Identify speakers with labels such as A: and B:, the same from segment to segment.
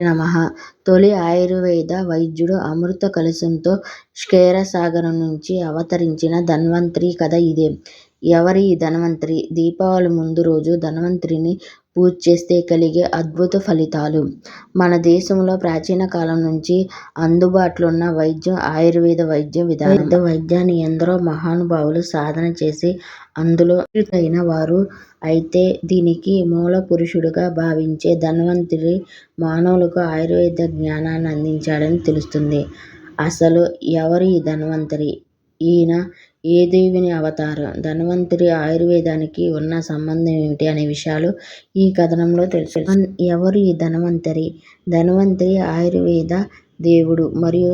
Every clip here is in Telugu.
A: నమః తొలి ఆయుర్వేద వైద్యుడు అమృత కలశంతో క్షీరసాగరం నుంచి అవతరించిన ధన్వంతరి కథ ఇదే. ఎవరీ ధన్వంతరి? దీపావళి ముందు రోజు ధన్వంతరిని పూజ్చేస్తే కలిగే అద్భుత ఫలితాలు. మన దేశంలో ప్రాచీన కాలం నుంచి అందుబాటులో ఉన్న వైద్యం ఆయుర్వేద వైద్య విధానం. వైద్యాన్ని ఎందరో మహానుభావులు సాధన చేసి అందులో అయిన వారు. అయితే దీనికి మూల పురుషుడుగా భావించే ధన్వంతరి మానవులకు ఆయుర్వేద జ్ఞానాన్ని అందించాడని తెలుస్తుంది. అసలు ఎవరీ ధన్వంతరి? ఈయన ఏ దేవుని అవతారం? ధన్వంతరి ఆయుర్వేదానికి ఉన్న సంబంధం ఏమిటి అనే విషయాలు ఈ కథనంలో తెలుసు ఎవరు ఈ ధన్వంతరి? ధన్వంతరి ఆయుర్వేద దేవుడు మరియు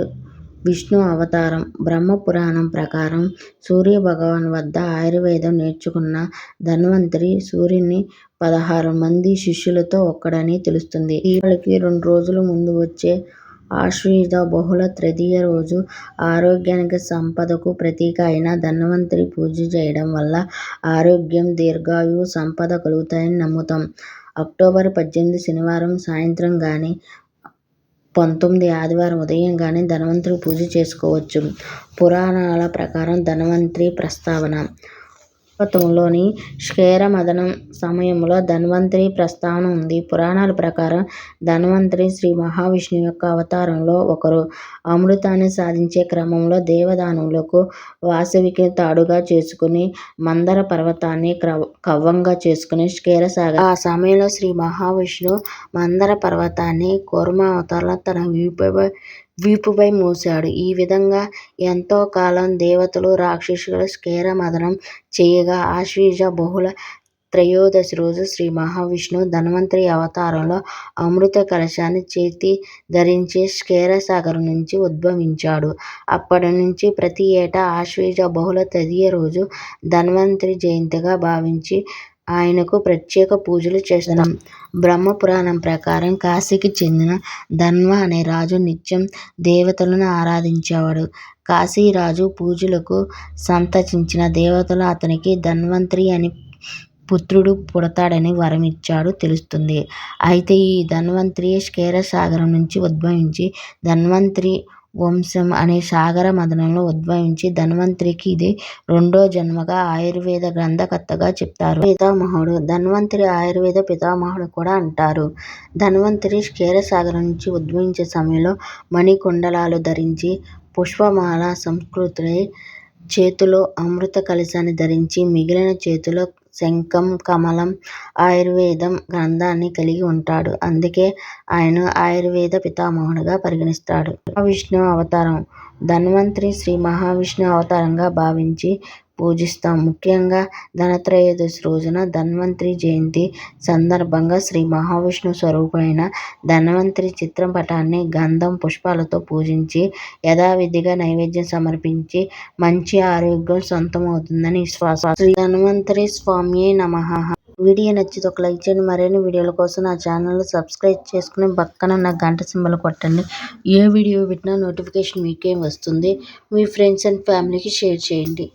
A: విష్ణు అవతారం. బ్రహ్మ పురాణం ప్రకారం సూర్యభగవానుడి వద్ద ఆయుర్వేదం నేర్చుకున్న ధన్వంతరి సూర్యుని పదహారు మంది శిష్యులతో ఒక్కడని తెలుస్తుంది. దీపావళికి రెండు రోజుల ముందు వచ్చే ఆశ్వయుజ బహుళ తృతీయ రోజు ఆరోగ్యానికి సంపదకు ప్రతీక అయిన ధన్వంతరి పూజ చేయడం వల్ల ఆరోగ్యం, దీర్ఘాయువు, సంపద కలుగుతాయని నమ్ముతాం. అక్టోబర్ పద్దెనిమిది శనివారం సాయంత్రం గానీ, పంతొమ్మిది ఆదివారం ఉదయం గానీ ధన్వంతరి పూజ చేసుకోవచ్చు. పురాణాల ప్రకారం ధన్వంతరి ప్రస్తావన. భాగవతంలోని క్షీరమథనం సమయంలో ధన్వంతరి ప్రస్థానం ఉంది. పురాణాల ప్రకారం ధన్వంతరి శ్రీ మహావిష్ణువు యొక్క అవతారంలో ఒకరు. అమృతాన్ని సాధించే క్రమంలో దేవదానవులకు వాసవికి తాడుగా చేసుకుని మందర పర్వతాన్ని కవ్వంగా చేసుకుని క్షీరసాగరానికి ఆ సమయంలో శ్రీ మహావిష్ణువు మందర పర్వతాన్ని కూర్మావతారంలో తన వీపుపై వీపుపై మూశాడు ఈ విధంగా ఎంతో కాలం దేవతలు, రాక్షసులు క్షీరమథనం చేయగా ఆశ్వయుజ బహుళ త్రయోదశి రోజు శ్రీ మహావిష్ణువు ధన్వంతరి అవతారంలో అమృత కలశాన్ని చేతి ధరించి క్షీరసాగరం నుంచి ఉద్భవించాడు. అప్పటి నుంచి ప్రతి ఏటా ఆశ్వయుజ బహుళ తదియ రోజు ధన్వంతరి జయంతిగా భావించి ఆయనకు ప్రత్యేక పూజలు చేస్తున్నాం. బ్రహ్మపురాణం ప్రకారం కాశీకి చెందిన ధన్వ అనే రాజు నిత్యం దేవతలను ఆరాధించేవాడు. కాశీరాజు పూజలకు సంతచించిన దేవతలు అతనికి ధన్వంతరి అని పుత్రుడు పుడతాడని వరం ఇచ్చాడు తెలుస్తుంది. అయితే ఈ ధన్వంతరి క్షీరసాగరం నుంచి ఉద్భవించి ధన్వంతరి వంశం అనే సాగర మథనంలో ఉద్భవించి ధన్వంతరికి ఇది రెండో జన్మగా ఆయుర్వేద గ్రంథకర్తగా చెప్తారు. పితామహుడు ధన్వంతరి ఆయుర్వేద పితామహుడు కూడా అంటారు. ధన్వంతరి క్షీరసాగరం నుంచి ఉద్భవించే సమయంలో మణికుండలాలు ధరించి, పుష్పమాల సమత్కృతుడై, చేతిలో అమృత కలశాన్ని ధరించి మిగిలిన చేతిలో శంఖం, కమలం, ఆయుర్వేదం గ్రంథాన్ని కలిగి ఉంటాడు. అందుకే ఆయన ఆయుర్వేద పితామహుడుగా పరిగణిస్తాడు మహావిష్ణువు అవతారం ధన్వంతరి శ్రీ మహావిష్ణువు అవతారంగా భావించి పూజిస్తాం. ముఖ్యంగా ధనత్రయోదశి రోజున ధన్వంతరి జయంతి సందర్భంగా శ్రీ మహావిష్ణు స్వరూపుడైన ధన్వంతరి చిత్రపటాన్ని గంధం, పుష్పాలతో పూజించి యథావిధిగా నైవేద్యం సమర్పించి మంచి ఆరోగ్యం సొంతమవుతుందని విశ్వాసం. శ్రీ ధన్వంతరి స్వామియే నమ వీడియో నచ్చితే ఒక లైక్ చేయండి. మరిన్ని వీడియోల కోసం నా ఛానల్ సబ్స్క్రైబ్ చేసుకుని పక్కన నా గంట సింబల్ కొట్టండి. ఏ వీడియో పెట్టినా నోటిఫికేషన్ మీకే వస్తుంది. మీ ఫ్రెండ్స్ అండ్ ఫ్యామిలీకి షేర్ చేయండి.